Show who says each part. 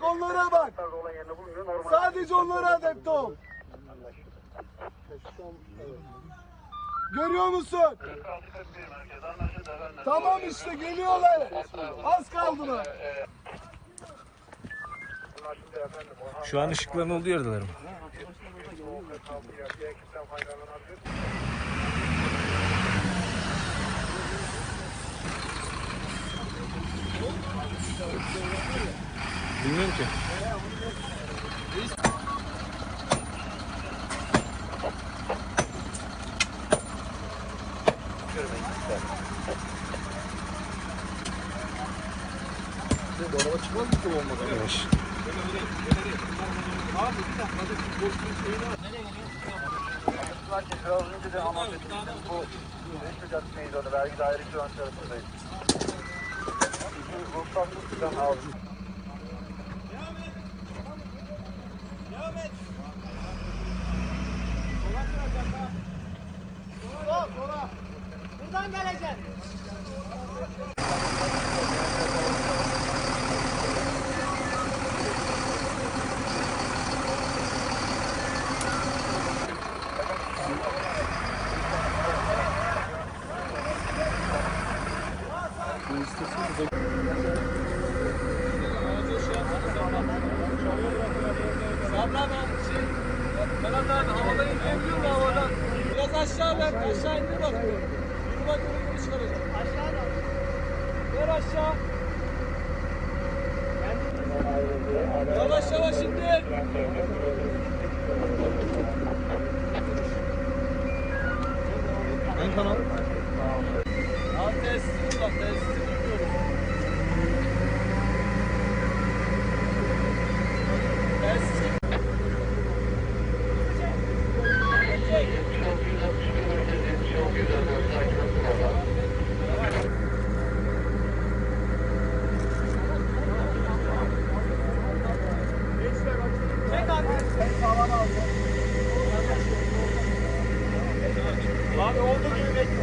Speaker 1: bak onlara bak. Sadece onlara adapte ol. Görüyor musun? Tamam işte geliyorlar. Az kaldılar.
Speaker 2: Şu an ışıkların olduğu yerdeler mi?
Speaker 3: kaldı ya. Bir ekipten faydalanabilir.
Speaker 2: Bilmiyorum ki. Yavaş.
Speaker 3: Merkez biraz önce de anons ettiğimiz bu Reşit Caddesi'ne gidiyordu. Vergi dairesi ön tarafındayız. Ruhsatlı sizden aldım.
Speaker 4: Buradan geleceksin.
Speaker 5: Sabri abi aşağı ver, aşağı indir bak. Dur bak gibi çıkaracak.
Speaker 4: Aşağı da.
Speaker 5: Ver aşağı. Yavaş yavaş indir.
Speaker 2: En kanal.
Speaker 5: Abi telsizi bak, telsizi bilmiyorum. Telsiz Çek abi. Abi olduğu gibi bekle.